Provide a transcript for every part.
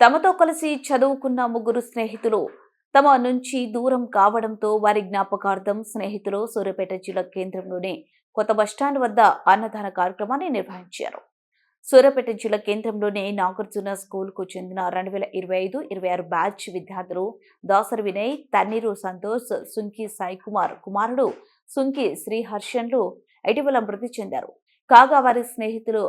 తమతో కలిసి చదువుకున్న ముగ్గురు స్నేహితులు తమ నుంచి దూరం కావడంతో వారి జ్ఞాపకార్థం స్నేహితులు సూర్యాపేట జిల్లా కేంద్రంలోని కొత్త బస్టాండ్ వద్ద అన్నదాన కార్యక్రమాన్ని నిర్వహించారు. సూర్యాపేట జిల్లా కేంద్రంలోని నాగార్జున స్కూల్కు చెందిన రెండు వేల ఇరవై ఐదు ఇరవై ఆరు బ్యాచ్ విద్యార్థులు దాసరి వినయ్ తన్నీరు సంతోష్ సుంకి సాయి కుమార్ కుమారుడు సుంకి శ్రీహర్షన్లు ఇటీవల మృతి చెందారు. కాగా వారి స్నేహితులు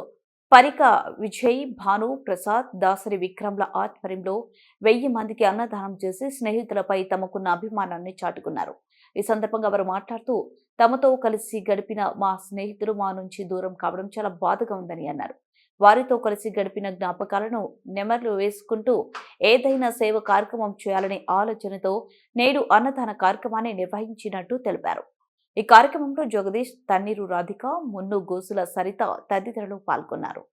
పరిక విజయ్ భాను ప్రసాద్ దాసరి విక్రమ్ల ఆధ్వర్యంలో వెయ్యి మందికి అన్నదానం చేసి స్నేహితులపై తమకున్న అభిమానాన్ని చాటుకున్నారు. ఈ సందర్భంగా వారు మాట్లాడుతూ తమతో కలిసి గడిపిన మా స్నేహితులు మా నుంచి దూరం కావడం చాలా బాధగా ఉందని అన్నారు. వారితో కలిసి గడిపిన జ్ఞాపకాలను నెమర్లు వేసుకుంటూ ఏదైనా సేవ కార్యక్రమం చేయాలనే ఆలోచనతో నేడు అన్నదాన కార్యక్రమాన్ని నిర్వహించినట్టు తెలిపారు. ఈ కార్యక్రమంలో జగదీష్ తన్నీరు రాధిక మున్ను గోసుల సరిత తదితరులు పాల్గొన్నారు.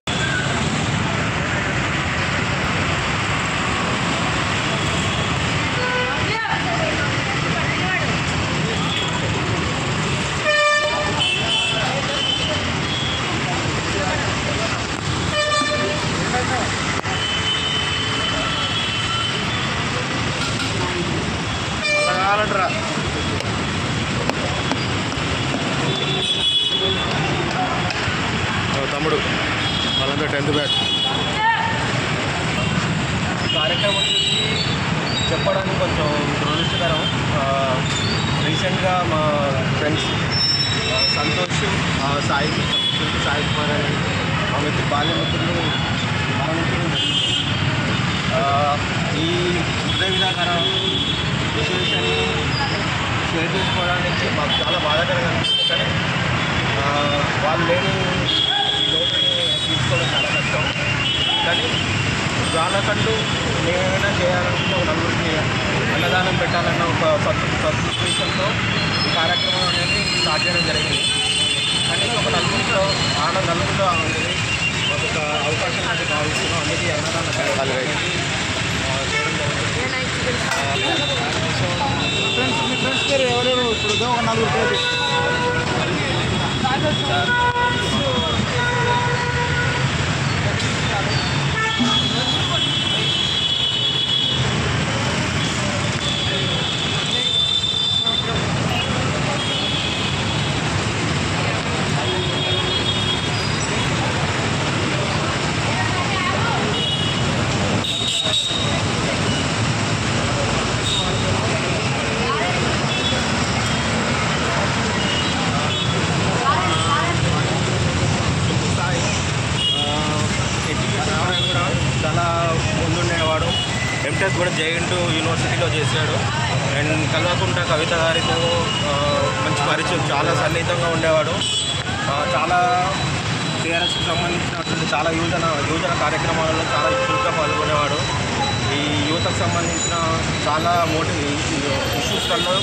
కావాలంటరా? వాళ్ళంతా టెన్త్ కార్యక్రమం గురించి చెప్పడానికి కొంచెం దురదృష్టకరం. రీసెంట్గా మా ఫ్రెండ్స్ సంతోష్ సాయి సాయి కుమార్ అని మా బాల్యమిత్రులు మరణించడం ఈ హృదయ విధాకర విశేషాన్ని షేర్ చేసుకోవడానికి మాకు చాలా బాధాకరంగా అనిపిస్తుంది. కానీ వాళ్ళు లేని లోటుని తీసుకోవడం కానీ వాళ్ళకంటూ నేనేమైనా చేయాలనుకుంటే ఒక నలుగురికి అన్నదానం పెట్టాలన్న ఒక సత్సంతో ఈ కార్యక్రమం అనేది స్టార్ట్ చేయడం జరిగింది. కానీ ఒక నలుగురితో ఆన నలుగురితో అనేది ఒక అవకాశం అనేది భావిస్తున్నాం. అనేది అన్నదాన ఫ్రెండ్స్ మీ ఫ్రెండ్స్ పేరు ఎవరెవరు? ఇప్పుడు ఒక నలుగురు పేరు సాయి ఎడ్యుకేషన్ పరంగా కూడా చాలా ముందుండేవాడు ఎంటెక్ కూడా జైంట్ యూనివర్సిటీలో చేశాడు. అండ్ కల్వకుంట కవిత గారితో మంచి పరిచయం చాలా సన్నిహితంగా ఉండేవాడు. చాలా టీఆర్ఎస్కి సంబంధించినటువంటి చాలా యువజన యువజన కార్యక్రమాలలో చాలా చురుగ్గా పాల్గొనేవాడు. ఈ యువతకు సంబంధించిన చాలా మోటి ఇష్యూస్లలో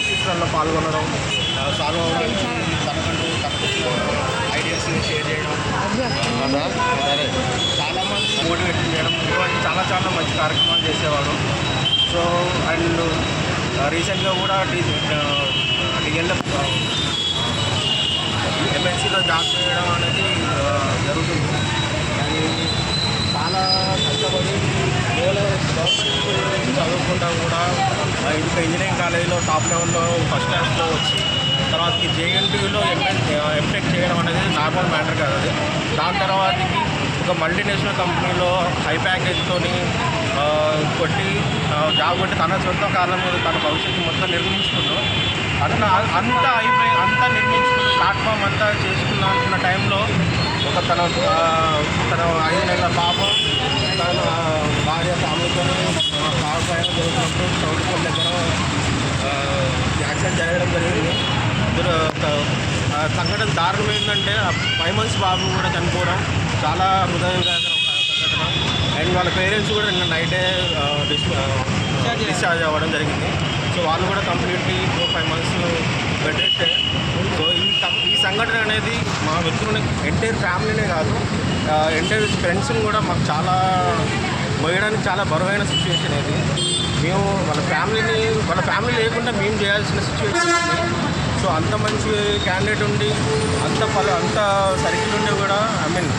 ఇష్యూస్లలో పాల్గొనడం ఆ, సాల్వ్ అవడానికి తనకంటూ తనకు ఐడియాస్ షేర్ చేయడం సరే చాలా మంది మోటివేట్ చేయడం ఇటువంటి చాలా మంచి కార్యక్రమాలు చేసేవాడు. సో అండ్ రీసెంట్గా కూడా డిఎల్ఎఫ్ ఎంఎన్సీలో జాబ్ చేయడం అనేది జరుగుతుంది. అది చాలా కష్టపడి గవర్నమెంట్ చదువుకుంటా కూడా ఆ, ఇంకా ఇంజనీరింగ్ కాలేజీలో టాప్ లెవెల్లో ఫస్ట్ క్లాస్లో వచ్చి తర్వాత జేఎన్టీయూలో ఎంఎన్ ఎంటెక్ చేయడం అనేది నార్మల్ మ్యాటర్ కాదు అది. దాని తర్వాతకి ఒక మల్టీనేషనల్ కంపెనీలో హై ప్యాకేజ్తోని కొట్టి జాబ్ కొట్టి తన సొంత కాలం తన భవిష్యత్తు మొత్తం నిర్మించుకుంటూ అట్లా అంతా అయిపోయి అంతా నిర్మించుకున్న ప్లాట్ఫామ్ అంతా చేసుకున్న అనుకున్న టైంలో ఒక తన తన ఐదు నెలల పాప తన భార్య ఫ్యామిలీతో కార్ పైన జరుగుతున్నప్పుడు దగ్గర యాక్సిడెంట్ జరగడం జరిగింది. అందులో సంఘటన దారుణం ఏంటంటే ఫైవ్ మంత్స్ బాబు కూడా చనిపోవడం చాలా హృదయ విదారకరం ఒక సంఘటన. అండ్ వాళ్ళ పేరెంట్స్ కూడా నిన్న నైటే డిశ్చార్జ్ అవ్వడం జరిగింది. సో వాళ్ళు కూడా కంప్లీట్లీ ఫోర్ ఫైవ్ మంత్స్ రెస్టే సో ఈ ఈ సంఘటన అనేది మా మిత్రుని ఎంటైర్ ఫ్యామిలీనే కాదు ఎంటైర్ ఫ్రెండ్స్ని కూడా మాకు చాలా మోయడానికి చాలా బరువైన సిచ్యువేషన్ ఇది. మేము వాళ్ళ ఫ్యామిలీని వాళ్ళ ఫ్యామిలీ లేకుండా మేము చేయాల్సిన సిచ్యువేషన్ సో అంత మంచి క్యాండిడేట్ ఉండి అంత ఫల అంత సర్కిల్ ఉండి కూడా ఐ మీన్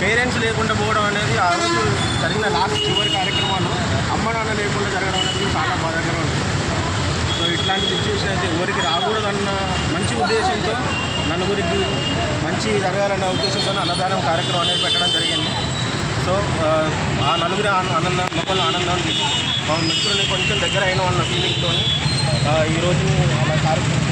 పేరెంట్స్ లేకుండా పోవడం అనేది ఆ రోజు జరిగిన లాస్ట్ చివరి కార్యక్రమాలు. అమ్మ నాన్న లేకుండా జరగడం అనేది చాలా బాధాకరం. ఉంది సో ఇట్లాంటి సిచ్యువేషన్ అయితే ఎవరికి రాకూడదన్న మంచి ఉద్దేశంతో నలుగురికి మంచి జరగాలన్న ఉద్దేశంతో అన్నదానం కార్యక్రమం అనేది పెట్టడం జరిగింది. సో ఆ, నలుగురి ఆనందం లోపల ఆనందాన్ని మా మిత్రుల్ని కొంచెం దగ్గర అయిన అన్న ఫీలింగ్తో ఈరోజు అలా కార్యక్రమం